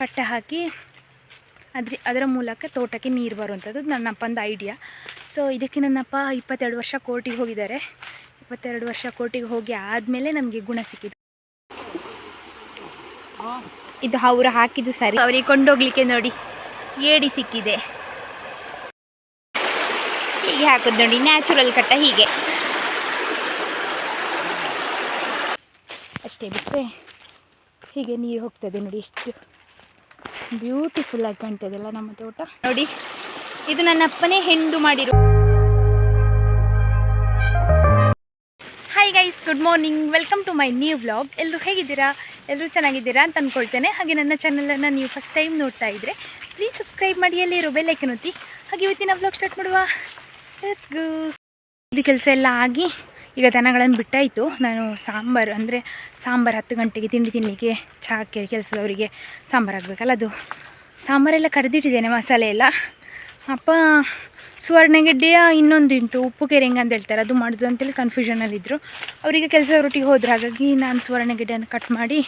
ಕಟ್ಟೆ ಹಾಕಿ ಅದ್ರ, ಅದರ ಮೂಲಕ ತೋಟಕ್ಕೆ ನೀರು ಬರುವಂಥದ್ದು ನನ್ನಪ್ಪಂದು ಐಡಿಯಾ ಸೊ ಇದಕ್ಕೆ ನನ್ನಪ್ಪ ಇಪ್ಪತ್ತೆರಡು ವರ್ಷ ಕೋರ್ಟಿಗೆ ಹೋಗಿದ್ದಾರೆ. ಇಪ್ಪತ್ತೆರಡು ವರ್ಷ ಕೋರ್ಟಿಗೆ ಹೋಗಿ ಆದಮೇಲೆ ನಮಗೆ ಗುಣ ಸಿಕ್ಕಿದೆ. ಇದು ಅವರು ಹಾಕಿದ್ದು ಸರಿ. ಅವರಿಗೆ ಕೊಂಡೋಗ್ಲಿಕ್ಕೆ ನೋಡಿ, ಏಡಿ ಸಿಕ್ಕಿದೆ. ಹೀಗೆ ಹಾಕೋದು ನೋಡಿ ನ್ಯಾಚುರಲ್ ಕಟ್ಟ ಹೀಗೆ. ಅಷ್ಟೇ ಬಿಟ್ಟರೆ ಹೀಗೆ ನೀರು ಹೋಗ್ತದೆ ನೋಡಿ ಎಷ್ಟು. ಬ್ಯೂಟಿಫುಲ್ ಆಗಿ ಕಾಣ್ತದಲ್ಲ ನಮ್ಮ ತೋಟ ನೋಡಿ, ಇದು ನನ್ನ ಅಪ್ಪನೇ ಹೆಂಡು ಮಾಡಿರು hi guys good morning welcome to my new vlog ಎಲ್ಲರೂ ಹೇಗಿದ್ದೀರಾ? ಎಲ್ಲರೂ ಚೆನ್ನಾಗಿದ್ದೀರಾ ಅಂತ ಅಂದ್ಕೊಳ್ತೇನೆ ಹಾಗೆ ನನ್ನ ಚಾನಲನ್ನು ನೀವು ಫಸ್ಟ್ ಟೈಮ್ ನೋಡ್ತಾ ಇದ್ರೆ ಪ್ಲೀಸ್ ಸಬ್ಸ್ಕ್ರೈಬ್ ಮಾಡಿ, ಅಲ್ಲಿ ಇರೋ ಬೆಲ್ಲೈಕನ್ ಒತ್ತಿ. ಹಾಗೆ ಇವತ್ತಿನ ವ್ಲಾಗ್ ಸ್ಟಾರ್ಟ್ ಮಾಡುವ. ಇದು ಕೆಲಸ ಎಲ್ಲ ಆಗಿ ಈಗ ದನಗಳನ್ನು ಬಿಟ್ಟಾಯಿತು. ನಾನು ಸಾಂಬಾರು ಅಂದರೆ ಸಾಂಬಾರು ಹತ್ತು ಗಂಟೆಗೆ ತಿಂಡಿ ತಿನ್ನಲಿಕ್ಕೆ ಚಹಾಕ್ಕೆ ಕೆಲಸದವರಿಗೆ ಸಾಂಬಾರು ಆಗಬೇಕಲ್ಲ ಅದು. ಸಾಂಬಾರೆಲ್ಲ ಕಡ್ದಿಟ್ಟಿದ್ದೇನೆ ಮಸಾಲೆ ಎಲ್ಲ. ಅಪ್ಪ, ಸುವರ್ಣಗೆಡ್ಡೆಯ ಇನ್ನೊಂದು ಇಂತು ಉಪ್ಪು ಕೆರೆ ಹೆಂಗೆ ಅಂತ ಹೇಳ್ತಾರೆ. ಅದು ಮಾಡೋದು ಅಂತೇಳಿ ಕನ್ಫ್ಯೂಷನಲ್ಲಿದ್ದರು ಅವರಿಗೆ ಕೆಲಸದವರೊಟ್ಟಿಗೆ ಹೋದ್ರು. ಹಾಗಾಗಿ ನಾನು ಸುವರ್ಣಗೆಡ್ಡೆಯನ್ನು ಕಟ್ ಮಾಡಿ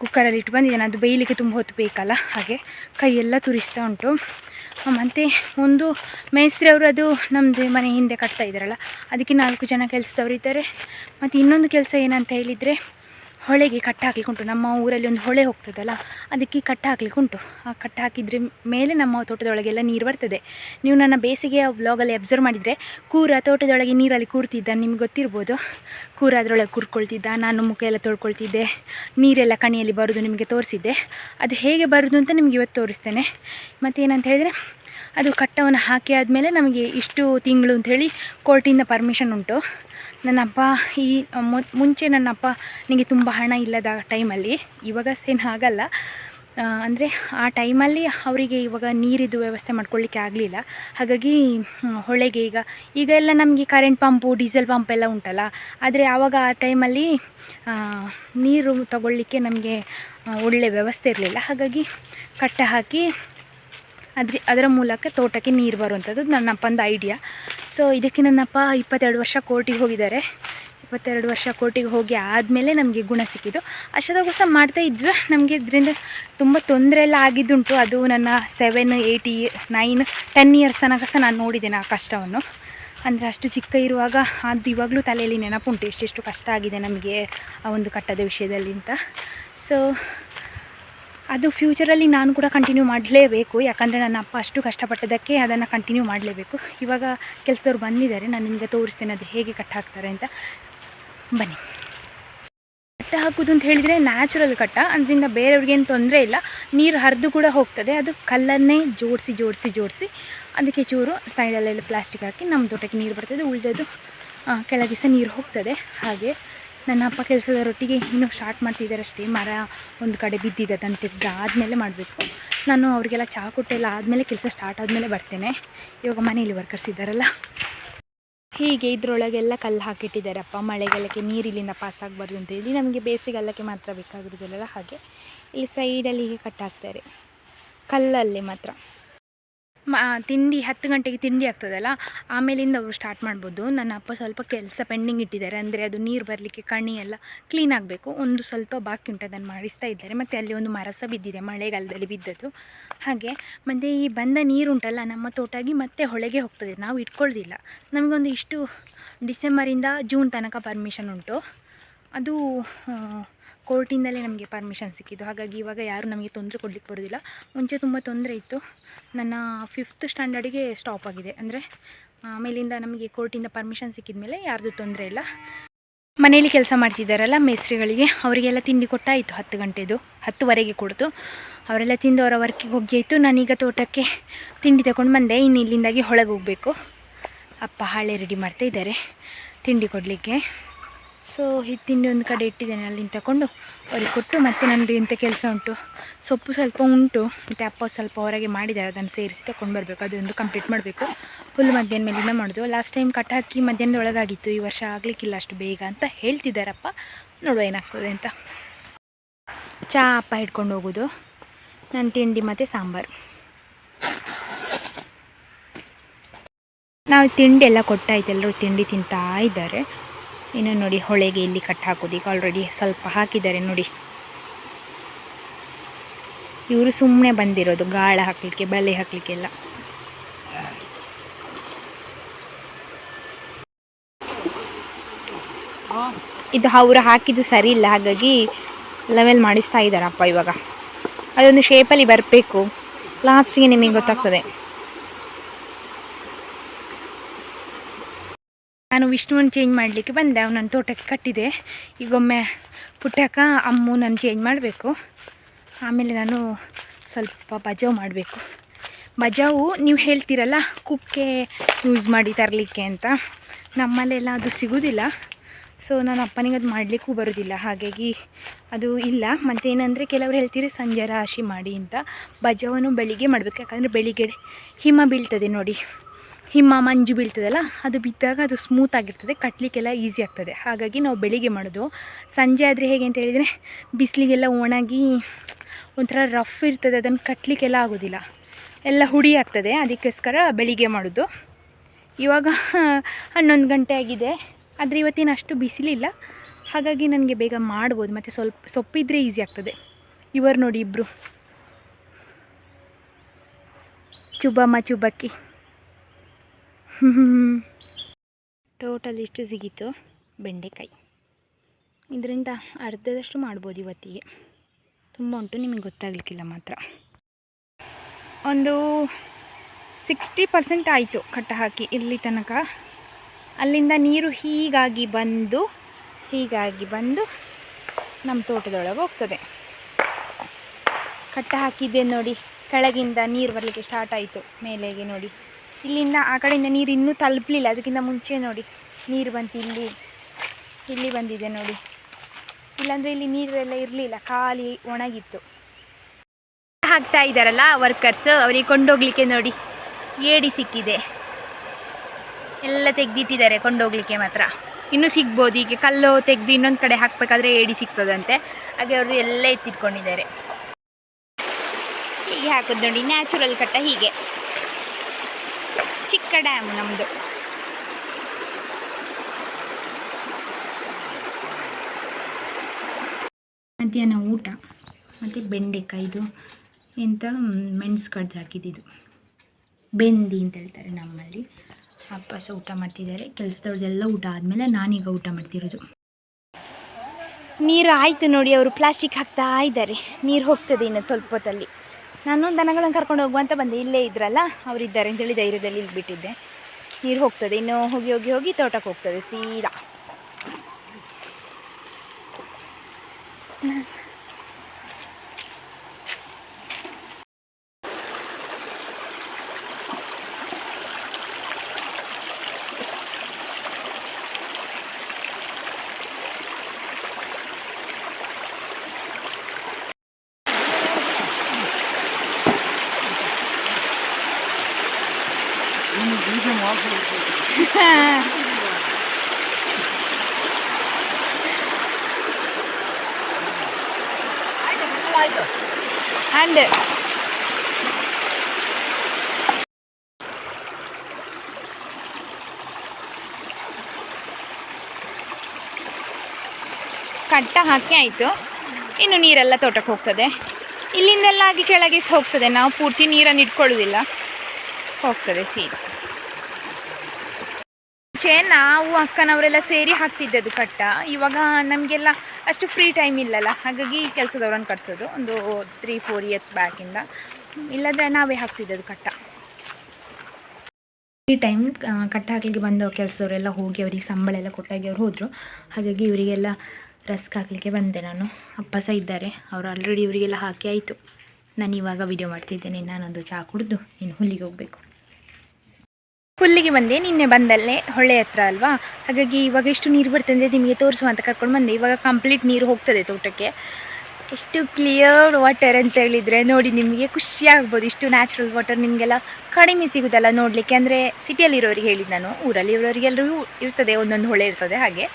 ಕುಕ್ಕರಲ್ಲಿ ಇಟ್ಟು ಬಂದಿದ್ದೇನೆ. ಅದು ಬೇಯಲಿಕ್ಕೆ ತುಂಬ ಹೊತ್ತು ಬೇಕಲ್ಲ. ಹಾಗೆ ಕೈಯೆಲ್ಲ ತುರಿಸ್ತಾ ಉಂಟು. ಮತ್ತು ಒಂದು ಮೇಸ್ತ್ರಿ ಅವರು ಅದು ನಮ್ಮದು ಮನೆ ಹಿಂದೆ ಕಟ್ತಾ ಇದ್ದಾರಲ್ಲ, ಅದಕ್ಕೆ ನಾಲ್ಕು ಜನ ಕೆಲಸದವರು ಇದ್ದಾರೆ. ಮತ್ತು ಇನ್ನೊಂದು ಕೆಲಸ ಏನಂತ ಹೇಳಿದರೆ ಹೊಳೆಗೆ ಕಟ್ಟ ಹಾಕ್ಲಿಕ್ಕೆ ಉಂಟು ನಮ್ಮ ಊರಲ್ಲಿ ಒಂದು ಹೊಳೆ ಹೋಗ್ತದಲ್ಲ, ಅದಕ್ಕೆ ಕಟ್ಟ ಹಾಕ್ಲಿಕ್ಕೆ ಉಂಟು ಆ ಕಟ್ಟ ಹಾಕಿದ್ರೆ ಮೇಲೆ ನಮ್ಮ ತೋಟದೊಳಗೆಲ್ಲ ನೀರು ಬರ್ತದೆ. ನೀವು ನನ್ನ ಬೇಸಿಗೆಯ ವ್ಲಾಗಲ್ಲಿ ಅಬ್ಸರ್ವ್ ಮಾಡಿದರೆ ಕೂರ ತೋಟದೊಳಗೆ ನೀರಲ್ಲಿ ಕೂರ್ತಿದ್ದ ನಿಮ್ಗೆ ಗೊತ್ತಿರ್ಬೋದು. ಕೂರ ಅದರೊಳಗೆ ಕೂರ್ಕೊಳ್ತಿದ್ದ, ನಾನು ಮುಖ ಎಲ್ಲ ತೊಳ್ಕೊಳ್ತಿದ್ದೆ, ನೀರೆಲ್ಲ ಕಣಿಯಲ್ಲಿ ಬರೋದು ನಿಮಗೆ ತೋರಿಸಿದ್ದೆ. ಅದು ಹೇಗೆ ಬರೋದು ಅಂತ ನಿಮ್ಗೆ ಇವತ್ತು ತೋರಿಸ್ತೇನೆ. ಮತ್ತು ಏನಂತ ಹೇಳಿದರೆ, ಅದು ಕಟ್ಟವನ್ನು ಹಾಕಿ ಆದಮೇಲೆ ನಮಗೆ ಇಷ್ಟು ತಿಂಗಳು ಅಂತ ಹೇಳಿ ಕೋರ್ಟಿಂದ ಪರ್ಮಿಷನ್ ಉಂಟು. ನನ್ನಪ್ಪ, ಈ ಮುಂಚೆ ನನ್ನಪ್ಪ ನನಗೆ ತುಂಬ ಹಣ ಇಲ್ಲದ ಟೈಮಲ್ಲಿ, ಇವಾಗ ಸೇನ್ ಆಗಲ್ಲ ಅಂದರೆ ಆ ಟೈಮಲ್ಲಿ ಅವರಿಗೆ ಇವಾಗ ನೀರಿದ್ದು ವ್ಯವಸ್ಥೆ ಮಾಡ್ಕೊಳ್ಳಿಕ್ಕೆ ಆಗಲಿಲ್ಲ. ಹಾಗಾಗಿ ಹೊಳೆಗೆ ಈಗ ಈಗ ಎಲ್ಲ ನಮಗೆ ಕರೆಂಟ್ ಪಂಪು ಡೀಸೆಲ್ ಪಂಪ್ ಎಲ್ಲ ಉಂಟಲ್ಲ, ಆದರೆ ಆವಾಗ ಆ ಟೈಮಲ್ಲಿ ನೀರು ತಗೊಳ್ಳಿಕ್ಕೆ ನಮಗೆ ಒಳ್ಳೆಯ ಒಳ್ಳೆ ವ್ಯವಸ್ಥೆ ಇರಲಿಲ್ಲ. ಹಾಗಾಗಿ, ಕಟ್ಟೆ ಹಾಕಿ ಅದ್ರ, ಅದರ ಮೂಲಕ ತೋಟಕ್ಕೆ ನೀರು ಬರುವಂಥದ್ದು ನನ್ನಪ್ಪಂದು ಐಡಿಯಾ ಸೊ ಇದಕ್ಕೆ ನನ್ನಪ್ಪ ಇಪ್ಪತ್ತೆರಡು ವರ್ಷ ಕೋರ್ಟಿಗೆ ಹೋಗಿದ್ದಾರೆ. ಇಪ್ಪತ್ತೆರಡು ವರ್ಷ ಕೋರ್ಟಿಗೆ ಹೋಗಿ ಆದಮೇಲೆ ನಮಗೆ ಗುಣ ಸಿಕ್ಕಿದ್ದು. ಅಷ್ಟೊತ್ತಾಗೂ ಸಹ ಮಾಡ್ತಾ ಇದ್ವಿ. ನಮಗೆ ಇದರಿಂದ ತುಂಬ ತೊಂದರೆ ಎಲ್ಲ ಆಗಿದ್ದುಂಟು. ಅದು ನನ್ನ ಸೆವೆನ್ ಏಯ್ಟ್ ಇ ನೈನ್ ಟೆನ್ ಇಯರ್ಸ್ ತನಕ ಸಹ ನಾನು ನೋಡಿದ್ದೇನೆ ಆ ಕಷ್ಟವನ್ನು. ಅಂದರೆ ಅಷ್ಟು ಚಿಕ್ಕ ಇರುವಾಗ ಅದು ಇವಾಗಲೂ ತಲೆಯಲ್ಲಿ ನೆನಪುಂಟು. ಎಷ್ಟೆಷ್ಟು ಕಷ್ಟ ಆಗಿದೆ ನಮಗೆ ಆ ಒಂದು ಕಟ್ಟದ ವಿಷಯದಲ್ಲಿ ಅಂತ. ಸೊ ಅದು ಫ್ಯೂಚರಲ್ಲಿ ನಾನು ಕೂಡ ಕಂಟಿನ್ಯೂ ಮಾಡಲೇಬೇಕು. ಯಾಕಂದರೆ ನನ್ನ ಅಪ್ಪ ಅಷ್ಟು ಕಷ್ಟಪಟ್ಟದಕ್ಕೆ ಅದನ್ನು ಕಂಟಿನ್ಯೂ ಮಾಡಲೇಬೇಕು. ಇವಾಗ ಕೆಲಸದವ್ರು ಬಂದಿದ್ದಾರೆ. ನಾನು ನಿಮಗೆ ತೋರಿಸ್ತೇನೆ ಅದು ಹೇಗೆ ಕಟ್ ಹಾಕ್ತಾರೆ ಅಂತ. ಬನ್ನಿ. ಕಟ್ಟ ಹಾಕೋದು ಅಂತ ಹೇಳಿದರೆ ನ್ಯಾಚುರಲ್ ಕಟ್ಟ ಅದರಿಂದ ಬೇರೆಯವ್ರಿಗೇನು ತೊಂದರೆ ಇಲ್ಲ. ನೀರು ಹರಿದು ಕೂಡ ಹೋಗ್ತದೆ. ಅದು ಕಲ್ಲನ್ನೇ ಜೋಡಿಸಿ ಜೋಡಿಸಿ ಜೋಡಿಸಿ ಅದಕ್ಕೆ ಚೂರು ಸೈಡಲ್ಲೆಲ್ಲ ಪ್ಲಾಸ್ಟಿಕ್ ಹಾಕಿ ನಮ್ಮ ತೋಟಕ್ಕೆ ನೀರು ಬರ್ತದೆ. ಉಳಿದದು ಕೆಳಗಿಸ ನೀರು ಹೋಗ್ತದೆ. ಹಾಗೆ ನನ್ನ ಅಪ್ಪ ಕೆಲಸದವರೊಟ್ಟಿಗೆ ಇನ್ನೂ ಸ್ಟಾರ್ಟ್ ಮಾಡ್ತಿದ್ದಾರೆ ಅಷ್ಟೇ. ಮರ ಒಂದು ಕಡೆ ಬಿದ್ದಿದೆ ತೆಗೆದು ಆದಮೇಲೆ ಮಾಡಬೇಕು. ನಾನು ಅವರಿಗೆಲ್ಲ ಚಹಾ ಕೊಟ್ಟೆಲ್ಲ ಆದಮೇಲೆ ಕೆಲಸ ಸ್ಟಾರ್ಟ್ ಆದಮೇಲೆ ಬರ್ತೇನೆ. ಇವಾಗ ಮನೇಲಿ ವರ್ಕರ್ಸ್ ಇದ್ದಾರಲ್ಲ. ಹೀಗೆ ಇದರೊಳಗೆಲ್ಲ ಕಲ್ಲು ಹಾಕಿಟ್ಟಿದ್ದಾರೆ ಅಪ್ಪ. ಮಳೆಗಾಲಕ್ಕೆ ನೀರು ಇಲ್ಲಿಂದ ಪಾಸ್ ಆಗಬಾರ್ದು ಅಂತ ಹೇಳಿ ನಮಗೆ ಬೇಸಿಗೆಲ್ಲಕ್ಕೆ ಮಾತ್ರ ಬೇಕಾಗಿರೋದಿಲ್ಲ ಹಾಗೆ. ಇಲ್ಲಿ ಸೈಡಲ್ಲಿ ಹೀಗೆ ಕಟ್ಟಾಕ್ತಾರೆ ಕಲ್ಲಲ್ಲಿ ಮಾತ್ರ. ಮ ತಿಂಡಿ, ಹತ್ತು ಗಂಟೆಗೆ ತಿಂಡಿ ಆಗ್ತದಲ್ಲ, ಆಮೇಲಿಂದ ಅವರು ಸ್ಟಾರ್ಟ್ ಮಾಡ್ಬೋದು. ನನ್ನ ಅಪ್ಪ ಸ್ವಲ್ಪ ಕೆಲಸ ಪೆಂಡಿಂಗ್ ಇಟ್ಟಿದ್ದಾರೆ. ಅಂದರೆ ಅದು ನೀರು ಬರಲಿಕ್ಕೆ ಕಣಿ ಎಲ್ಲ ಕ್ಲೀನ್ ಆಗಬೇಕು. ಒಂದು ಸ್ವಲ್ಪ ಬಾಕಿ ಉಂಟು, ಅದನ್ನು ಮಾಡಿಸ್ತಾ ಇದ್ದಾರೆ. ಮತ್ತು ಅಲ್ಲಿ ಒಂದು ಮರ ಸಹ ಬಿದ್ದಿದೆ, ಮಳೆಗಾಲದಲ್ಲಿ ಬಿದ್ದದ್ದು. ಹಾಗೆ, ಮತ್ತು ಈ ಬಂದ ನೀರುಂಟಲ್ಲ ನಮ್ಮ ತೋಟಾಗಿ ಮತ್ತೆ ಹೊಳೆಗೆ ಹೋಗ್ತದೆ. ನಾವು ಇಟ್ಕೊಳ್ಳೋದಿಲ್ಲ ನಮಗೊಂದು ಇಷ್ಟು ಡಿಸೆಂಬರಿಂದ ಜೂನ್ ತನಕ ಪರ್ಮಿಷನ್ ಉಂಟು. ಅದು ಕೋರ್ಟಿಂದಲೇ ನಮಗೆ ಪರ್ಮಿಷನ್ ಸಿಕ್ಕಿದ್ದು. ಹಾಗಾಗಿ ಇವಾಗ ಯಾರು ನಮಗೆ ತೊಂದರೆ ಕೊಡಲಿಕ್ಕೆ ಬರೋದಿಲ್ಲ. ಮುಂಚೆ ತುಂಬ ತೊಂದರೆ ಇತ್ತು. ನನ್ನ ಫಿಫ್ತ್ ಸ್ಟ್ಯಾಂಡರ್ಡಿಗೆ ಸ್ಟಾಪ್ ಆಗಿದೆ. ಅಂದರೆ ಆಮೇಲಿಂದ ನಮಗೆ ಕೋರ್ಟಿಂದ ಪರ್ಮಿಷನ್ ಸಿಕ್ಕಿದ ಮೇಲೆ ಯಾರ್ದು ತೊಂದರೆ ಇಲ್ಲ. ಮನೆಯಲ್ಲಿ ಕೆಲಸ ಮಾಡ್ತಿದ್ದಾರಲ್ಲ ಮೇಸ್ತ್ರಿಗಳಿಗೆ, ಅವರಿಗೆಲ್ಲ ತಿಂಡಿ ಕೊಟ್ಟಾಯಿತು ಹತ್ತು ಗಂಟೆದು, ಹತ್ತುವರೆಗೆ ಕೊಡ್ತು ಅವರೆಲ್ಲ ತಿಂದು ಅವರ ವರ್ಕಿಗೆ ಹೋಗಿ ಆಯಿತು ನಾನೀಗ ತೋಟಕ್ಕೆ ತಿಂಡಿ ತಗೊಂಡು ಬಂದೆ. ಇನ್ನು ಇಲ್ಲಿಂದಾಗಿ ಹೊಳಗೆ ಹೋಗಬೇಕು. ಅಪ್ಪ ಹಾಳೆ ರೆಡಿ ಮಾಡ್ತಾ ಇದ್ದಾರೆ. ತಿಂಡಿ ಕೊಡಲಿಕ್ಕೆ. ಸೊ ಹಿಟ್ಟು ತಿಂಡಿ ಒಂದು ಕಡೆ ಇಟ್ಟಿದ್ದೇನೆ ಅಲ್ಲಿಂದ ತಗೊಂಡು ಅವ್ರಿಗೆ ಕೊಟ್ಟು ಮತ್ತೆ ನಮ್ಮದು ಇಂಥ ಕೆಲಸ ಉಂಟು. ಸೊಪ್ಪು ಸ್ವಲ್ಪ ಉಂಟು, ಮತ್ತು ಅಪ್ಪ ಸ್ವಲ್ಪ ಹೊರಗೆ ಮಾಡಿದ್ದಾರೆ, ಅದನ್ನು ಸೇರಿಸಿ ತಗೊಂಡು ಬರಬೇಕು ಅದೊಂದು ಕಂಪ್ಲೀಟ್ ಮಾಡಬೇಕು. ಫುಲ್ ಮಧ್ಯಾಹ್ನ ಮೇಲಿಂದ ಮಾಡೋದು. ಲಾಸ್ಟ್ ಟೈಮ್ ಕಟ್ ಹಾಕಿ ಮಧ್ಯಾಹ್ನದ ಒಳಗಾಗಿತ್ತು, ಈ ವರ್ಷ ಆಗಲಿಕ್ಕಿಲ್ಲ ಅಷ್ಟು ಬೇಗ ಅಂತ ಹೇಳ್ತಿದ್ದಾರಪ್ಪ. ನೋಡುವ ಏನಾಗ್ತದೆ ಅಂತ. ಚಹಾ ಅಪ್ಪ ಹಿಡ್ಕೊಂಡು ಹೋಗೋದು. ನನ್ನ ತಿಂಡಿ ಮತ್ತು ಸಾಂಬಾರು. ನಾವು ತಿಂಡಿ ಎಲ್ಲ ಕೊಟ್ಟಾಯ್ತು, ಎಲ್ಲರೂ ತಿಂಡಿ ತಿಂತಾ ಇದ್ದಾರೆ. ಇನ್ನು ನೋಡಿ ಹೊಳೆಗೆ ಇಲ್ಲಿ ಕಟ್ ಹಾಕೋದು. ಈಗ ಆಲ್ರೆಡಿ ಸ್ವಲ್ಪ ಹಾಕಿದ್ದಾರೆ ನೋಡಿ. ಇವರು ಸುಮ್ಮನೆ ಬಂದಿರೋದು, ಗಾಳ ಹಾಕಲಿಕ್ಕೆ, ಬಲೆ ಹಾಕಲಿಕ್ಕೆಲ್ಲ. ಇದು ಅವರು ಹಾಕಿದ್ದು ಸರಿ ಇಲ್ಲ, ಹಾಗಾಗಿ ಲೆವೆಲ್ ಮಾಡಿಸ್ತಾ ಇದ್ದಾರಪ್ಪ ಇವಾಗ. ಅದೊಂದು ಶೇಪಲ್ಲಿ ಬರಬೇಕು. ಲಾಸ್ಟಿಗೆ ನಿಮಗೆ ಗೊತ್ತಾಗ್ತದೆ. ನಾನು ವಿಷ್ಣುವನ್ನು ಚೇಂಜ್ ಮಾಡಲಿಕ್ಕೆ ಬಂದೆ. ಅವನ ತೋಟಕ್ಕೆ ಕಟ್ಟಿದೆ. ಈಗೊಮ್ಮೆ ಪುಟ್ಟಕ್ಕ ಅಮ್ಮು ನಾನು ಚೇಂಜ್ ಮಾಡಬೇಕು. ಆಮೇಲೆ ನಾನು ಸ್ವಲ್ಪ ಬಜಾವ್ ಮಾಡಬೇಕು. ಬಜಾವು ನೀವು ಹೇಳ್ತೀರಲ್ಲ, ಕುಕ್ಕೆ ಯೂಸ್ ಮಾಡಿ ತರಲಿಕ್ಕೆ ಅಂತ. ನಮ್ಮಲ್ಲೆಲ್ಲ ಅದು ಸಿಗೋದಿಲ್ಲ. ಸೊ ನಾನು ಅಪ್ಪನಿಗೆ ಅದು ಮಾಡಲಿಕ್ಕೂ ಬರೋದಿಲ್ಲ. ಹಾಗಾಗಿ ಅದು ಇಲ್ಲ. ಮತ್ತು ಏನಂದರೆ ಕೆಲವರು ಹೇಳ್ತೀರಿ, ಸಂಜೆ ರಾಶಿ ಮಾಡಿ ಅಂತ. ಬಜಾವನ್ನು ಬೆಳಿಗ್ಗೆ ಮಾಡಬೇಕು. ಯಾಕಂದರೆ ಬೆಳಿಗ್ಗೆ ಹಿಮ ಬೀಳ್ತದೆ ನೋಡಿ. ಹಿಮ ಮಂಜು ಬೀಳ್ತದಲ್ಲ, ಅದು ಬಿದ್ದಾಗ ಅದು ಸ್ಮೂತ್ ಆಗಿರ್ತದೆ ಕಟ್ಟಲಿಕ್ಕೆಲ್ಲ ಈಸಿ ಆಗ್ತದೆ. ಹಾಗಾಗಿ ನಾವು ಬೆಳಿಗ್ಗೆ ಮಾಡೋದು. ಸಂಜೆ ಆದರೆ ಹೇಗೆ ಅಂತ ಹೇಳಿದರೆ, ಬಿಸಿಲಿಗೆಲ್ಲ ಒಣಗಿ ಒಂಥರ ರಫ್ ಇರ್ತದೆ, ಅದನ್ನು ಕಟ್ಟಲಿಕ್ಕೆಲ್ಲ ಆಗೋದಿಲ್ಲ. ಎಲ್ಲ ಹುಡಿ ಆಗ್ತದೆ, ಅದಕ್ಕೋಸ್ಕರ ಬೆಳಿಗ್ಗೆ ಮಾಡೋದು. ಇವಾಗ ಹನ್ನೊಂದು ಗಂಟೆ ಆಗಿದೆ, ಆದರೆ ಇವತ್ತಿನ ಅಷ್ಟು ಬಿಸಿಲಿಲ್ಲ. ಹಾಗಾಗಿ ನನಗೆ ಬೇಗ ಮಾಡ್ಬೋದು, ಮತ್ತು ಸ್ವಲ್ಪ ಸೊಪ್ಪಿದ್ರೆ ಈಸಿ ಆಗ್ತದೆ. ಇವರು ನೋಡಿ ಇಬ್ಬರು ಚುಬಮ್ಮ ಚುಬಕ್ಕಿ ಟೋಟಲ್ ಇಷ್ಟು ಸಿಗಿತು ಬೆಂಡೆಕಾಯಿ. ಇದರಿಂದ ಅರ್ಧದಷ್ಟು ಮಾಡ್ಬೋದು ಇವತ್ತಿಗೆ. ತುಂಬ ಉಂಟು, ನಿಮಗೆ ಗೊತ್ತಾಗಲಿಕ್ಕಿಲ್ಲ ಮಾತ್ರ. ಒಂದು ಸಿಕ್ಸ್ಟಿ ಪರ್ಸೆಂಟ್ ಆಯಿತು ಕಟ್ಟ ಹಾಕಿ ಇಲ್ಲಿ ತನಕ. ಅಲ್ಲಿಂದ ನೀರು ಹೀಗಾಗಿ ಬಂದು ಹೀಗಾಗಿ ಬಂದು ನಮ್ಮ ತೋಟದೊಳಗೆ ಹೋಗ್ತದೆ. ಕಟ್ಟ ಹಾಕಿದ್ದೆ ನೋಡಿ, ಕೆಳಗಿಂದ ನೀರು ಬರಲಿಕ್ಕೆ ಸ್ಟಾರ್ಟ್ ಆಯಿತು, ಮೇಲೆಗೆ ನೋಡಿ. ಇಲ್ಲಿಂದ ಆ ಕಡೆಯಿಂದ ನೀರು ಇನ್ನೂ ತಲುಪಲಿಲ್ಲ. ಅದಕ್ಕಿಂತ ಮುಂಚೆ ನೋಡಿ. ನೀರು ಬಂತು ಇಲ್ಲಿ. ಇಲ್ಲಿ ಬಂದಿದೆ ನೋಡಿ. ಇಲ್ಲಾಂದರೆ ಇಲ್ಲಿ ನೀರೆಲ್ಲ ಇರಲಿಲ್ಲ. ಖಾಲಿ ಒಣಗಿತ್ತು. ಹಾಕ್ತಾ ಇದ್ದಾರಲ್ಲ ವರ್ಕರ್ಸ್ ಅವರಿಗೆ ಕೊಂಡೋಗ್ಲಿಕ್ಕೆ ನೋಡಿ. ಏಡಿ ಸಿಕ್ಕಿದೆ. ಎಲ್ಲ ತೆಗೆದಿಟ್ಟಿದ್ದಾರೆ ಕೊಂಡೋಗ್ಲಿಕ್ಕೆ ಮಾತ್ರ. ಇನ್ನೂ ಸಿಗ್ಬೋದು. ಈಗ ಕಲ್ಲು ತೆಗೆದು ಇನ್ನೊಂದು ಕಡೆ ಹಾಕಬೇಕಾದ್ರೆ ಏಡಿ ಸಿಗ್ತದಂತೆ. ಹಾಗೆ ಅವರು ಎಲ್ಲ ಎತ್ತಿಟ್ಕೊಂಡಿದ್ದಾರೆ. ಹೀಗೆ ಹಾಕೋದು ನೋಡಿ. ನ್ಯಾಚುರಲ್ ಕಟ್ಟ ಹೀಗೆ. ಚಿಕ್ಕ ಡ್ಯಾಮ್ ನಮ್ಮದು ಮಧ್ಯಾಹ್ನ ಊಟ ಮತ್ತು ಬೆಂಡೆಕಾಯಿದು ಎಂತ ಮೆಣಸು ಕಡ್ದು ಹಾಕಿದ್ದು ಬೆಂದಿ ಅಂತ ಹೇಳ್ತಾರೆ ನಮ್ಮಲ್ಲಿ. ಅಪ್ಪ ಸಹ ಊಟ ಮಾಡ್ತಿದ್ದಾರೆ. ಕೆಲಸದವ್ರದ್ದೆಲ್ಲ ಊಟ ಆದಮೇಲೆ ನಾನೀಗ ಊಟ ಮಾಡ್ತಿರೋದು. ನೀರು ಆಯಿತು ನೋಡಿ ಅವರು ಪ್ಲಾಸ್ಟಿಕ್ ಹಾಕ್ತಾ ಇದ್ದಾರೆ. ನೀರು ಹೋಗ್ತದೆ ಇನ್ನು ಸ್ವಲ್ಪ ಹೊತ್ತಲ್ಲಿ. ನಾನು ದನಗಳನ್ನು ಕರ್ಕೊಂಡು ಹೋಗುವಂತ ಬಂದೆ. ಇಲ್ಲೇ ಇದ್ರಲ್ಲ ಅವರಿದ್ದಾರೆ ಅಂತೇಳಿ ಧೈರ್ಯದಲ್ಲಿ ಇಲ್ಲಿ ಬಿಟ್ಟಿದ್ದೆ. ನೀರು ಹೋಗ್ತದೆ, ಇನ್ನು ಹೋಗಿ ಹೋಗಿ ಹೋಗಿ ತೋಟಕ್ಕೆ ಹೋಗ್ತದೆ ಸೀದಾ. ಕಟ್ಟ ಹಾಕಿ ಆಯಿತು. ಇನ್ನು ನೀರೆಲ್ಲ ತೋಟಕ್ಕೆ ಹೋಗ್ತದೆ. ಇಲ್ಲಿಂದೆಲ್ಲ ಆಗಿ ಕೆಳಗೆ ಹೋಗ್ತದೆ. ನಾವು ಪೂರ್ತಿ ನೀರನ್ನು ಇಟ್ಕೊಳ್ಳೋದಿಲ್ಲ ಹೋಗ್ತದೆ ಸೀರೆ. ಮುಂಚೆ ನಾವು ಅಕ್ಕನವರೆಲ್ಲ ಸೇರಿ ಹಾಕ್ತಿದ್ದದ್ದು ಕಟ್ಟ. ಇವಾಗ ನಮಗೆಲ್ಲ ಅಷ್ಟು ಫ್ರೀ ಟೈಮ್ ಇಲ್ಲಲ್ಲ. ಹಾಗಾಗಿ ಕೆಲಸದವ್ರನ್ನ ಕಟ್ಸೋದು. ಒಂದು ತ್ರೀ ಫೋರ್ ಇಯರ್ಸ್ ಬ್ಯಾಕಿಂದ ಇಲ್ಲದ್ರೆ ನಾವೇ ಹಾಕ್ತಿದ್ದದ್ದು ಕಟ್ಟ. ಈ ಟೈಮ್ ಕಟ್ಟ ಹಾಕ್ಲಿಕ್ಕೆ ಬಂದ ಕೆಲಸದವರೆಲ್ಲ ಹೋಗಿ ಅವರಿಗೆ ಸಂಬಳ ಎಲ್ಲ ಕೊಟ್ಟಾಗಿ ಅವ್ರು ಹೋದರು. ಹಾಗಾಗಿ ಇವರಿಗೆಲ್ಲ ರಸ್ಕ್ ಹಾಕಲಿಕ್ಕೆ ಬಂದೆ ನಾನು. ಅಪ್ಪ ಸಹ ಇದ್ದಾರೆ. ಅವರು ಆಲ್ರೆಡಿ ಇವರಿಗೆಲ್ಲ ಹಾಕಿ ಆಯಿತು. ನಾನು ಇವಾಗ ವಿಡಿಯೋ ಮಾಡ್ತಿದ್ದೇನೆ. ನಾನೊಂದು ಚಹಾ ಕುಡಿದು ನೀನು ಹುಲ್ಲಿಗೆ ಹೋಗಬೇಕು. ಹುಲ್ಲಿಗೆ ಬಂದೆ. ನಿನ್ನೆ ಬಂದಲ್ಲೇ ಹೊಳೆ ಹತ್ರ ಅಲ್ವಾ? ಹಾಗಾಗಿ ಇವಾಗ ಎಷ್ಟು ನೀರು ಬರ್ತದೆ ನಿಮಗೆ ತೋರಿಸುವ ಅಂತ ಕರ್ಕೊಂಡು ಬಂದೆ. ಇವಾಗ ಕಂಪ್ಲೀಟ್ ನೀರು ಹೋಗ್ತದೆ ತೋಟಕ್ಕೆ. ಎಷ್ಟು ಕ್ಲಿಯರ್ ವಾಟರ್ ಅಂತ ಹೇಳಿದರೆ ನೋಡಿ ನಿಮಗೆ ಖುಷಿ ಆಗ್ಬೋದು. ಇಷ್ಟು ನ್ಯಾಚುರಲ್ ವಾಟರ್ ನಿಮಗೆಲ್ಲ ಕಡಿಮೆ ಸಿಗುದಲ್ಲ ನೋಡಲಿಕ್ಕೆ. ಅಂದರೆ ಸಿಟಿಯಲ್ಲಿರೋರಿಗೆ ಹೇಳಿದ್ದು ನಾನು. ಊರಲ್ಲಿ ಇರೋರಿಗೆಲ್ಲರೂ ಇರ್ತದೆ. ಒಂದೊಂದು ಹೊಳೆ ಇರ್ತದೆ ಹಾಗೆ.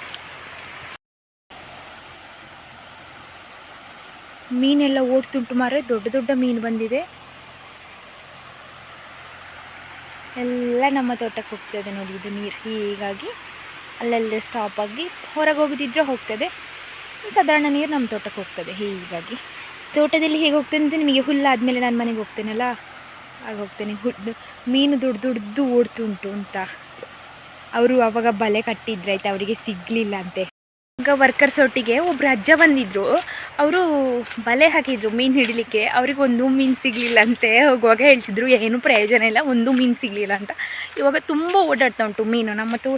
ಮೀನೆಲ್ಲ ಓಡ್ತುಂಟು ಮಾರೆ ದೊಡ್ಡ ದೊಡ್ಡ ಮೀನು ಬಂದಿದೆ. ಎಲ್ಲ ನಮ್ಮ ತೋಟಕ್ಕೆ ಹೋಗ್ತದೆ ನೋಡಿ ಇದು ನೀರು. ಹೀಗಾಗಿ ಅಲ್ಲಲ್ಲೇ ಸ್ಟಾಪ್ ಆಗಿ ಹೊರಗೆ ಹೋಗೋದಿದ್ರೆ ಹೋಗ್ತದೆ. ಸಾಧಾರಣ ನೀರು ನಮ್ಮ ತೋಟಕ್ಕೆ ಹೋಗ್ತದೆ. ಹೀಗಾಗಿ ತೋಟದಲ್ಲಿ ಹೇಗೆ ಹೋಗ್ತೇನೆ ಅಂತ ನಿಮಗೆ ಹುಲ್ಲಾದಮೇಲೆ ನಾನು ಮನೆಗೆ ಹೋಗ್ತೇನಲ್ಲ? ಆಗ ಹೋಗ್ತೇನೆ. ಹುಡ್ದು ಮೀನು ದುಡ್ದು ದುಡ್ದು ಓಡ್ತುಂಟು ಅಂತ. ಅವರು ಅವಾಗ ಬಲೆ ಕಟ್ಟಿದ್ರೆ ಆಯ್ತು, ಅವರಿಗೆ ಸಿಗಲಿಲ್ಲ ಅಂತೆ. ಈಗ ವರ್ಕರ್ಸ್ ಒಟ್ಟಿಗೆ ಒಬ್ರು ಅಜ್ಜ ಬಂದಿದ್ರು. ಅವರು ಬಲೆ ಹಾಕಿದ್ರು ಮೀನು ಹಿಡಿಲಿಕ್ಕೆ. ಅವ್ರಿಗೆ ಒಂದು ಮೀನು ಸಿಗಲಿಲ್ಲ ಅಂತೆ ಹೋಗುವಾಗ ಹೇಳ್ತಿದ್ರು, ಏನು ಪ್ರಯೋಜನ ಇಲ್ಲ, ಒಂದು ಮೀನು ಸಿಗಲಿಲ್ಲ ಅಂತ. ಇವಾಗ ತುಂಬ ಓಡಾಡ್ತಾ ಉಂಟು ಮೀನು. ನಮ್ಮ ತೋ,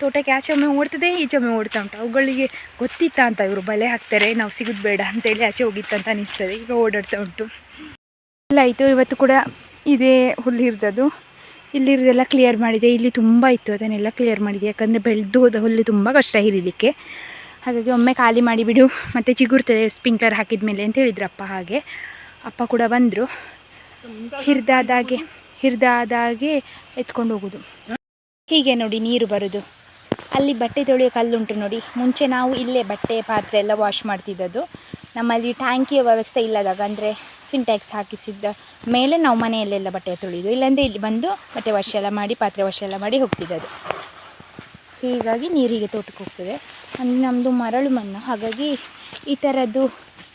ತೋಟಕ್ಕೆ ಆಚೆ ಒಮ್ಮೆ ಓಡ್ತದೆ ಈಚೆ ಒಮ್ಮೆ ಓಡ್ತಾ ಉಂಟು. ಅವುಗಳಿಗೆ ಗೊತ್ತಿತ್ತ ಅಂತ ಇವರು ಬಲೆ ಹಾಕ್ತಾರೆ, ನಾವು ಸಿಗೋದು ಬೇಡ ಅಂತೇಳಿ ಆಚೆ ಹೋಗಿತ್ತಂತ ಅನಿಸ್ತದೆ. ಈಗ ಓಡಾಡ್ತಾ ಉಂಟು. ಎಲ್ಲ ಆಯಿತು ಇವತ್ತು ಕೂಡ ಇದೇ ಹುಲ್ಲಿರ್ದದು ಇಲ್ಲಿರೋದೆಲ್ಲ ಕ್ಲಿಯರ್ ಮಾಡಿದೆ. ಇಲ್ಲಿ ತುಂಬ ಇತ್ತು, ಅದನ್ನೆಲ್ಲ ಕ್ಲಿಯರ್ ಮಾಡಿದೆ. ಯಾಕಂದರೆ ಬೆಳೆದು ಹೋದ ಹುಲ್ಲು ತುಂಬ ಕಷ್ಟ ಹಿರಿಲಿಕ್ಕೆ ಹಾಗಾಗಿ ಒಮ್ಮೆ ಖಾಲಿ ಮಾಡಿಬಿಡು ಮತ್ತು ಚಿಗುರ್ತದೆ ಸ್ಪ್ರಿಂಕ್ಲರ್ ಹಾಕಿದ ಮೇಲೆ ಅಂತ ಹೇಳಿದ್ರಪ್ಪ ಹಾಗೆ. ಅಪ್ಪ ಕೂಡ ಬಂದರು. ಹಿರಿದಾದಾಗೆ ಹಿರಿದಾದಾಗೆ ಎತ್ಕೊಂಡು ಹೋಗೋದು. ಹೀಗೆ ನೋಡಿ ನೀರು ಬರೋದು. ಅಲ್ಲಿ ಬಟ್ಟೆ ತೊಳೆಯೋ ಕಲ್ಲುಂಟು ನೋಡಿ. ಮುಂಚೆ ನಾವು ಇಲ್ಲೇ ಬಟ್ಟೆ, ಪಾತ್ರೆ ಎಲ್ಲ ವಾಶ್ ಮಾಡ್ತಿದ್ದದ್ದು. ನಮ್ಮಲ್ಲಿ ಟ್ಯಾಂಕಿಯ ವ್ಯವಸ್ಥೆ ಇಲ್ಲದಾಗ ಅಂದರೆ ಸಿಂಟ್ಯಾಕ್ಸ್ ಹಾಕಿಸಿದ್ದ ಮೇಲೆ ನಾವು ಮನೆಯಲ್ಲೆಲ್ಲ ಬಟ್ಟೆ ತೊಳೆಯೋದು ಇಲ್ಲಾಂದರೆ ಇಲ್ಲಿ ಬಂದು ಬಟ್ಟೆ ವಾಶ್ ಎಲ್ಲ ಮಾಡಿ, ಪಾತ್ರೆ ವಾಶ್ ಎಲ್ಲ ಮಾಡಿ ಹೋಗ್ತಿದ್ದದ್ದು. ಹೀಗಾಗಿ ನೀರಿಗೆ ತೋಟಕ್ಕೆ ಹೋಗ್ತದೆ ಅಂದರೆ ನಮ್ಮದು ಮರಳು ಮಣ್ಣು. ಹಾಗಾಗಿ ಈ ಥರದ್ದು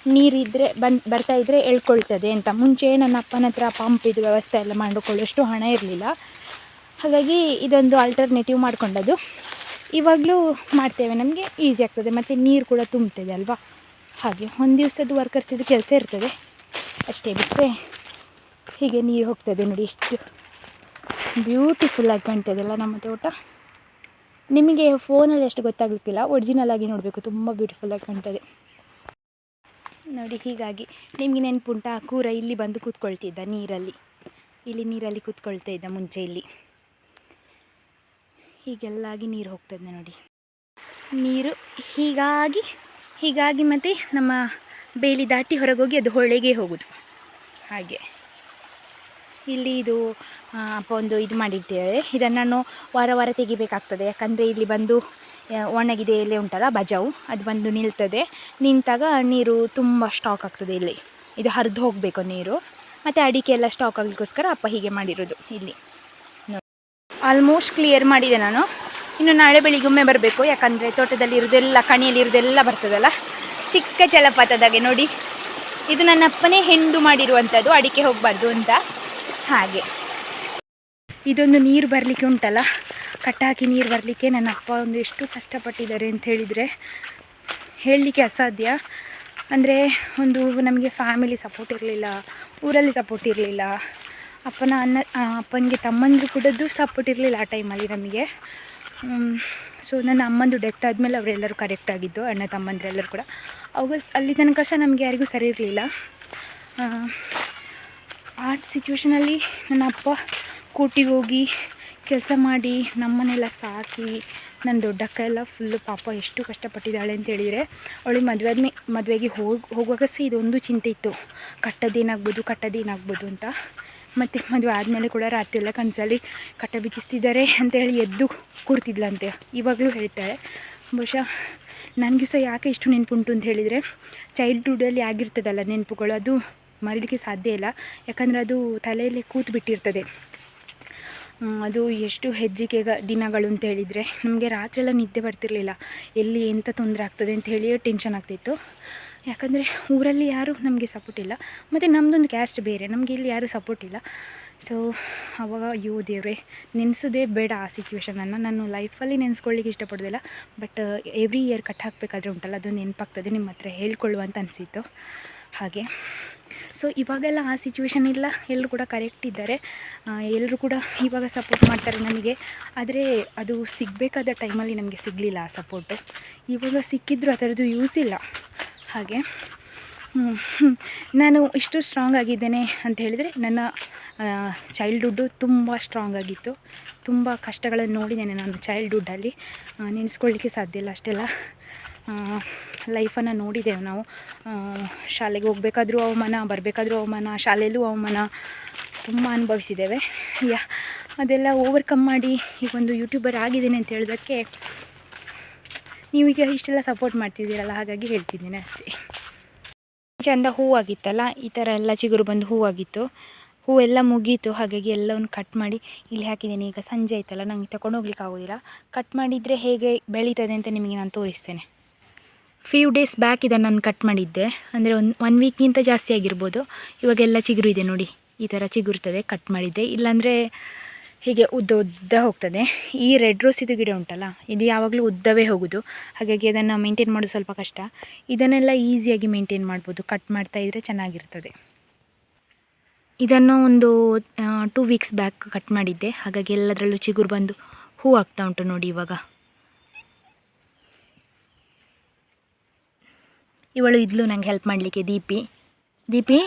ನೀರಿದ್ದರೆ ಬಂದು, ಬರ್ತಾ ಇದ್ದರೆ ಎಳ್ಕೊಳ್ತದೆ ಅಂತ. ಮುಂಚೆ ನನ್ನ ಅಪ್ಪನ ಹತ್ರ ಪಂಪ್ ಇದು ವ್ಯವಸ್ಥೆ ಎಲ್ಲ ಮಾಡಿಕೊಳ್ಳೋಷ್ಟು ಹಣ ಇರಲಿಲ್ಲ. ಹಾಗಾಗಿ ಇದೊಂದು ಆಲ್ಟರ್ನೇಟಿವ್ ಮಾಡ್ಕೊಂಡದ್ದು. ಇವಾಗಲೂ ಮಾಡ್ತೇವೆ. ನಮಗೆ ಈಸಿ ಆಗ್ತದೆ. ಮತ್ತು ನೀರು ಕೂಡ ತುಂಬ್ತದೆ ಅಲ್ವಾ? ಹಾಗೆ ಒಂದು ದಿವಸದ್ದು ವರ್ಕರ್ಸಿದ್ದು ಕೆಲಸ ಇರ್ತದೆ. ಅಷ್ಟೇ ಬಿಟ್ಟರೆ ಹೀಗೆ ನೀರು ಹೋಗ್ತದೆ ನೋಡಿ. ಎಷ್ಟು ಬ್ಯೂಟಿಫುಲ್ಲಾಗಿ ಕಾಣ್ತದಲ್ಲ ನಮ್ಮ ತೋಟ. ನಿಮಗೆ ಫೋನಲ್ಲಿ ಅಷ್ಟು ಗೊತ್ತಾಗಲಿಕ್ಕಿಲ್ಲ. ಒರಿಜಿನಲ್ ಆಗಿ ನೋಡಬೇಕು. ತುಂಬ ಬ್ಯೂಟಿಫುಲ್ಲಾಗಿ ಕಾಣ್ತದೆ. ನೋಡಿ, ಹೀಗಾಗಿ ನಿಮಗೆ ನೆನಪುಂಟಾ? ಕೂರ ಇಲ್ಲಿ ಬಂದು ಕೂತ್ಕೊಳ್ತಿದ್ದ ನೀರಲ್ಲಿ. ಇಲ್ಲಿ ನೀರಲ್ಲಿ ಕೂತ್ಕೊಳ್ತಾ ಇದ್ದ ಮುಂಚೆ ಇಲ್ಲಿ. ಹೀಗೆಲ್ಲಾಗಿ ನೀರು ಹೋಗ್ತದೆ ನೋಡಿ. ನೀರು ಹೀಗಾಗಿ ಹೀಗಾಗಿ ಮತ್ತು ನಮ್ಮ ಬೇಲಿ ದಾಟಿ ಹೊರಗೋಗಿ ಅದು ಹೊಳೆಗೆ ಹೋಗೋದು. ಹಾಗೆ. ಇಲ್ಲಿ ಇದು ಅಪ್ಪ ಒಂದು ಇದು ಮಾಡಿರ್ತೇವೆ ಇದನ್ನು ನಾನು ವಾರ ವಾರ ತೆಗಿಬೇಕಾಗ್ತದೆ. ಯಾಕಂದರೆ ಇಲ್ಲಿ ಬಂದು ಒಣಗಿದೆ, ಎಲೆ ಉಂಟಲ್ಲ, ಬಜಾವು. ಅದು ಬಂದು ನಿಲ್ತದೆ. ನಿಂತಾಗ ನೀರು ತುಂಬ ಸ್ಟಾಕ್ ಆಗ್ತದೆ ಇಲ್ಲಿ. ಇದು ಹರಿದು ಹೋಗಬೇಕು ನೀರು. ಮತ್ತು ಅಡಿಕೆ ಎಲ್ಲ ಸ್ಟಾಕ್ ಆಗಲಿಕ್ಕೋಸ್ಕರ ಅಪ್ಪ ಹೀಗೆ ಮಾಡಿರೋದು ಇಲ್ಲಿ. ಆಲ್ಮೋಸ್ಟ್ ಕ್ಲಿಯರ್ ಮಾಡಿದೆ ನಾನು. ಇನ್ನು ನಾಳೆ ಬೆಳಿಗ್ಗೊಮ್ಮೆ ಬರಬೇಕು. ಯಾಕಂದರೆ ತೋಟದಲ್ಲಿ ಇರೋದೆಲ್ಲ, ಕಣಿಯಲ್ಲಿ ಇರೋದೆಲ್ಲ ಬರ್ತದಲ್ಲ. ಚಿಕ್ಕ ಜಲಪಾತದಾಗೆ ನೋಡಿ. ಇದು ನನ್ನ ಅಪ್ಪನೇ ಹೆಂಡು ಮಾಡಿರುವಂಥದ್ದು ಅಡಿಕೆ ಹೋಗಬಾರ್ದು ಅಂತ. ಹಾಗೆ. ಇದೊಂದು ನೀರು ಬರಲಿಕ್ಕೆ ಉಂಟಲ್ಲ? ಕಟ್ಟಾಕಿ ನೀರು ಬರಲಿಕ್ಕೆ ನನ್ನ ಅಪ್ಪ ಒಂದು ಎಷ್ಟು ಕಷ್ಟಪಟ್ಟಿದ್ದಾರೆ ಅಂತ ಹೇಳಿದರೆ ಹೇಳಲಿಕ್ಕೆ ಅಸಾಧ್ಯ. ಅಂದರೆ ಒಂದು ನಮಗೆ ಫ್ಯಾಮಿಲಿ ಸಪೋರ್ಟ್ ಇರಲಿಲ್ಲ, ಊರಲ್ಲಿ ಸಪೋರ್ಟ್ ಇರಲಿಲ್ಲ. ಅಪ್ಪನ ಅನ್ನ ಅಪ್ಪನಿಗೆ ತಮ್ಮಂದ್ರು ಕೂಡದ್ದು ಸಪೋರ್ಟ್ ಇರಲಿಲ್ಲ ಆ ಟೈಮಲ್ಲಿ ನಮಗೆ. ಸೊ ನನ್ನ ಅಮ್ಮಂದು ಡೆತ್ ಆದಮೇಲೆ ಅವರೆಲ್ಲರೂ ಕರೆಕ್ಟ್ ಆಗಿದ್ದು, ಅಣ್ಣ ತಮ್ಮಂದ್ರೆಲ್ಲರೂ ಕೂಡ. ಅವಾಗ ಅಲ್ಲಿ ತನಕ ಸಹ ನಮಗೆ ಯಾರಿಗೂ ಸರಿ ಇರಲಿಲ್ಲ. ಆ ಸಿಚುವೇಷನಲ್ಲಿ ನನ್ನ ಅಪ್ಪ ಕೋಟಿಗೆ ಹೋಗಿ ಕೆಲಸ ಮಾಡಿ ನಮ್ಮನೆಲ್ಲ ಸಾಕಿ ನನ್ನ ದೊಡ್ಡಕ್ಕ ಎಲ್ಲ ಫುಲ್ಲು ಪಾಪ ಎಷ್ಟು ಕಷ್ಟಪಟ್ಟಿದ್ದಾಳೆ ಅಂತ ಹೇಳಿದರೆ ಅವಳಿಗೆ ಮದುವೆ ಆದ್ಮೇ, ಮದುವೆಗೆ ಹೋಗಿ, ಹೋಗುವಾಗ ಸಹ ಇದೊಂದು ಚಿಂತೆ ಇತ್ತು. ಕಟ್ಟೋದೇನಾಗ್ಬೋದು ಕಟ್ಟೋದೇನಾಗ್ಬೋದು ಅಂತ. ಮತ್ತು ಮದುವೆ ಆದಮೇಲೆ ಕೂಡ ರಾತ್ರಿ ಎಲ್ಲ ಕನಸಲ್ಲಿ ಕಟ್ಟ ಬಿಚ್ಚಿಸ್ತಿದ್ದಾರೆ ಅಂತೇಳಿ ಎದ್ದು ಕೂರ್ತಿದ್ಲಂತೆ. ಇವಾಗಲೂ ಹೇಳ್ತಾಳೆ ಬಹುಶಃ ನನಗೂ ಸಹ ಯಾಕೆ ಇಷ್ಟು ನೆನಪುಂಟು ಅಂತ ಹೇಳಿದರೆ ಚೈಲ್ಡ್ಹುಡಲ್ಲಿ ಆಗಿರ್ತದಲ್ಲ ನೆನಪುಗಳು, ಅದು ಮರೀಲಿಕ್ಕೆ ಸಾಧ್ಯ ಇಲ್ಲ. ಯಾಕಂದರೆ ಅದು ತಲೆಯಲ್ಲಿ ಕೂತು ಬಿಟ್ಟಿರ್ತದೆ ಅದು ಎಷ್ಟು ಹೆದರಿಕೆ ದಿನಗಳು ಅಂತ ಹೇಳಿದರೆ ನಮಗೆ ರಾತ್ರಿ ಎಲ್ಲ ನಿದ್ದೆ ಬರ್ತಿರಲಿಲ್ಲ. ಎಲ್ಲಿ ಎಂಥ ತೊಂದರೆ ಆಗ್ತದೆ ಅಂತ ಹೇಳಿ ಟೆನ್ಷನ್ ಆಗ್ತಿತ್ತು. ಯಾಕಂದರೆ ಊರಲ್ಲಿ ಯಾರೂ ನಮಗೆ ಸಪೋರ್ಟ್ ಇಲ್ಲ. ಮತ್ತು ನಮ್ಮದೊಂದು ಕ್ಯಾಸ್ಟ್ ಬೇರೆ, ನಮಗೆ ಇಲ್ಲಿ ಯಾರೂ ಸಪೋರ್ಟ್ ಇಲ್ಲ. ಸೊ ಅವಾಗ ಅಯ್ಯೋ ದೇವ್ರೆ, ನೆನೆಸೋದೇ ಬೇಡ ಆ ಸಿಚುವೇಶನನ್ನು ನಾನು ಲೈಫಲ್ಲಿ ನೆನೆಸ್ಕೊಳ್ಳಿಕ್ಕೆ ಇಷ್ಟಪಡೋದಿಲ್ಲ. ಬಟ್ ಎವ್ರಿ ಇಯರ್ ಕಟ್ ಹಾಕಬೇಕಾದ್ರೆ ಉಂಟಲ್ಲ, ಅದು ನೆನಪಾಗ್ತದೆ ನಿಮ್ಮ ಹತ್ರ ಹೇಳ್ಕೊಳ್ಳುವಂತ ಅನಿಸಿತ್ತು. ಹಾಗೆ. ಸೊ ಇವಾಗೆಲ್ಲ ಆ ಸಿಚುವೇಶನ್ ಇಲ್ಲ. ಎಲ್ಲರೂ ಕೂಡ ಕರೆಕ್ಟ್ ಇದ್ದಾರೆ. ಎಲ್ಲರೂ ಕೂಡ ಇವಾಗ ಸಪೋರ್ಟ್ ಮಾಡ್ತಾರೆ ನಮಗೆ. ಆದರೆ ಅದು ಸಿಗಬೇಕಾದ ಟೈಮಲ್ಲಿ ನಮಗೆ ಸಿಗಲಿಲ್ಲ ಆ ಸಪೋರ್ಟು ಇವಾಗ ಸಿಕ್ಕಿದ್ರು ಆ ಥರದ್ದು ಯೂಸ್ ಇಲ್ಲ. ಹಾಗೆ. ನಾನು ಇಷ್ಟು ಸ್ಟ್ರಾಂಗ್ ಆಗಿದ್ದೇನೆ ಅಂತ ಹೇಳಿದರೆ ನನ್ನ ಚೈಲ್ಡ್ಹುಡ್ಡು ತುಂಬ ಸ್ಟ್ರಾಂಗ್ ಆಗಿತ್ತು. ತುಂಬ ಕಷ್ಟಗಳನ್ನು ನೋಡಿದ್ದೇನೆ ನಾನು ಚೈಲ್ಡ್ಹುಡ್ಡಲ್ಲಿ ನೆನೆಸ್ಕೊಳ್ಳಿಕ್ಕೆ ಸಾಧ್ಯ ಇಲ್ಲ ಅಷ್ಟೆಲ್ಲ. ಲೈಫನ್ನು ನೋಡಿದ್ದೇವೆ ನಾವು. ಶಾಲೆಗೆ ಹೋಗಬೇಕಾದ್ರೂ ಅವಮಾನ, ಬರಬೇಕಾದ್ರೂ ಅವಮಾನ, ಶಾಲೆಯಲ್ಲೂ ಅವಮಾನ ತುಂಬ ಅನುಭವಿಸಿದ್ದೇವೆ. ಯಾ, ಅದೆಲ್ಲ ಓವರ್ಕಮ್ ಮಾಡಿ ಈಗ ಒಂದು ಯೂಟ್ಯೂಬರ್ ಆಗಿದ್ದೇನೆ ಅಂತ ಹೇಳೋದಕ್ಕೆ ನೀವೀಗ ಇಷ್ಟೆಲ್ಲ ಸಪೋರ್ಟ್ ಮಾಡ್ತಿದ್ದೀರಲ್ಲ, ಹಾಗಾಗಿ ಹೇಳ್ತಿದ್ದೀನಿ ಅಷ್ಟೇ. ಚಂದ ಹೂವಾಗಿತ್ತಲ್ಲ, ಈ ಥರ ಎಲ್ಲ ಚಿಗುರು ಬಂದು ಹೂವಾಗಿತ್ತು. ಹೂವೆಲ್ಲ ಮುಗೀತು, ಹಾಗಾಗಿ ಎಲ್ಲವನ್ನು ಕಟ್ ಮಾಡಿ ಇಲ್ಲಿ ಹಾಕಿದ್ದೀನಿ. ಈಗ ಸಂಜೆ ಆಯ್ತಲ್ಲ ನನಗೆ ತಗೊಂಡೋಗ್ಲಿಕ್ಕೆ ಆಗೋದಿಲ್ಲ. ಕಟ್ ಮಾಡಿದರೆ ಹೇಗೆ ಬೆಳೀತದೆ ಅಂತ ನಿಮಗೆ ನಾನು ತೋರಿಸ್ತೇನೆ. ಫ್ಯೂ ಡೇಸ್ ಬ್ಯಾಕ್ ಇದನ್ನು ನಾನು ಕಟ್ ಮಾಡಿದ್ದೆ. ಅಂದರೆ ಒಂದು ಒನ್ ವೀಕ್ಗಿಂತ ಜಾಸ್ತಿ ಆಗಿರ್ಬೋದು. ಇವಾಗೆಲ್ಲ ಚಿಗುರು ಇದೆ ನೋಡಿ. ಈ ಥರ ಚಿಗುರ್ತದೆ ಕಟ್ ಮಾಡಿದ್ದೆ. ಇಲ್ಲಾಂದರೆ ಹೀಗೆ ಉದ್ದ ಉದ್ದ ಹೋಗ್ತದೆ. ಈ ರೆಡ್ ರೋಸ್ ಇದು ಗಿಡ ಉಂಟಲ್ಲ, ಇದು ಯಾವಾಗಲೂ ಉದ್ದವೇ ಹೋಗೋದು. ಹಾಗಾಗಿ ಅದನ್ನು ಮೇಂಟೈನ್ ಮಾಡೋದು ಸ್ವಲ್ಪ ಕಷ್ಟ. ಇದನ್ನೆಲ್ಲ ಈಸಿಯಾಗಿ ಮೇಂಟೈನ್ ಮಾಡ್ಬೋದು. ಕಟ್ ಮಾಡ್ತಾ ಇದ್ದರೆ ಚೆನ್ನಾಗಿರ್ತದೆ. ಇದನ್ನು ಒಂದು ಟೂ ವೀಕ್ಸ್ ಬ್ಯಾಕ್ ಕಟ್ ಮಾಡಿದ್ದೆ. ಹಾಗಾಗಿ ಎಲ್ಲದರಲ್ಲೂ ಚಿಗುರು ಬಂದು ಹೂ ಆಗ್ತಾ ಉಂಟು ನೋಡಿ ಇವಾಗ. ಇವಳು ಇದ್ಲು ನಂಗೆ ಹೆಲ್ಪ್ ಮಾಡಲಿಕ್ಕೆ, ದೀಪಿ. ದೀಪಿ?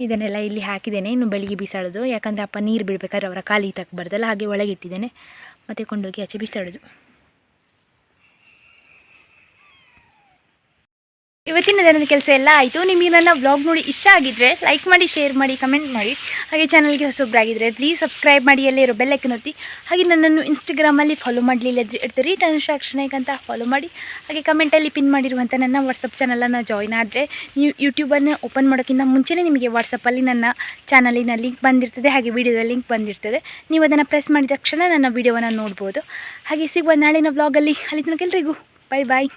ಇದನ್ನೆಲ್ಲ ಇಲ್ಲಿ ಹಾಕಿದ್ದೇನೆ, ಇನ್ನು ಬೆಳಿಗ್ಗೆ ಬಿಸಾಡೋದು. ಯಾಕಂದರೆ ಅಪ್ಪ ನೀರು ಬಿಡಬೇಕಾದ್ರೆ ಅವರ ಕಾಲಿಗೆ ತಕ್ಕಬಾರ್ದಲ್ಲ ಹಾಗೆ ಒಳಗೆ ಇಟ್ಟಿದ್ದೇನೆ. ಮತ್ತು ಕೊಂಡೋಗಿ ಆಚೆ ಬಿಸಾಡೋದು. ಇವತ್ತಿನ ದಿನದ ಕೆಲಸ ಎಲ್ಲ ಆಯಿತು. ನಿಮಗೆ ನನ್ನ ವ್ಲಾಗ್ ನೋಡಿ ಇಷ್ಟ ಆಗಿದ್ದರೆ ಲೈಕ್ ಮಾಡಿ ಶೇರ್ ಮಾಡಿ ಕಮೆಂಟ್ ಮಾಡಿ. ಹಾಗೆ ಚಾನಲ್ಗೆ ಹೊಸೊಬ್ಬರಾಗಿದ್ದರೆ ಪ್ಲೀಸ್ ಸಬ್ಸ್ಕ್ರೈಬ್ ಮಾಡಿ, ಅಲ್ಲೇ ಇರೋ ಬೆಲ್ಲೈಕನ್ ಒತ್ತಿ. ಹಾಗೆ ನನ್ನನ್ನು ಇನ್ಸ್ಟಾಗ್ರಾಮಲ್ಲಿ ಫಾಲೋ ಮಾಡಲಿಲ್ಲ ಇರ್ತೀರಿ ಟನುಷಾಕ್ಷನಾಯ್ಕ್ ಅಂತ ಫಾಲೋ ಮಾಡಿ. ಹಾಗೆ ಕಮೆಂಟಲ್ಲಿ ಪಿನ್ ಮಾಡಿರುವಂಥ ನನ್ನ ವಾಟ್ಸಪ್ ಚಾನಲನ್ನು ಜಾಯ್ನ್ ಆದರೆ ನೀವು ಯೂಟ್ಯೂಬನ್ನು ಓಪನ್ ಮಾಡೋಕ್ಕಿಂತ ಮುಂಚೆನೇ ನಿಮಗೆ ವಾಟ್ಸಪ್ಪಲ್ಲಿ ನನ್ನ ಚಾನಲಿನ ಲಿಂಕ್ ಬಂದಿರ್ತದೆ. ಹಾಗೆ ವಿಡಿಯೋದ ಲಿಂಕ್ ಬಂದಿರ್ತದೆ. ನೀವು ಅದನ್ನು ಪ್ರೆಸ್ ಮಾಡಿದ ತಕ್ಷಣ ನನ್ನ ವಿಡಿಯೋವನ್ನು ನೋಡ್ಬೋದು. ಹಾಗೆ ಸಿಗುವ ನಾಳಿನ ವ್ಲಾಗಲ್ಲಿ ಅಲ್ಲಿ ತನಕ ಎಲ್ರಿಗೂ ಬಾಯ್ ಬಾಯ್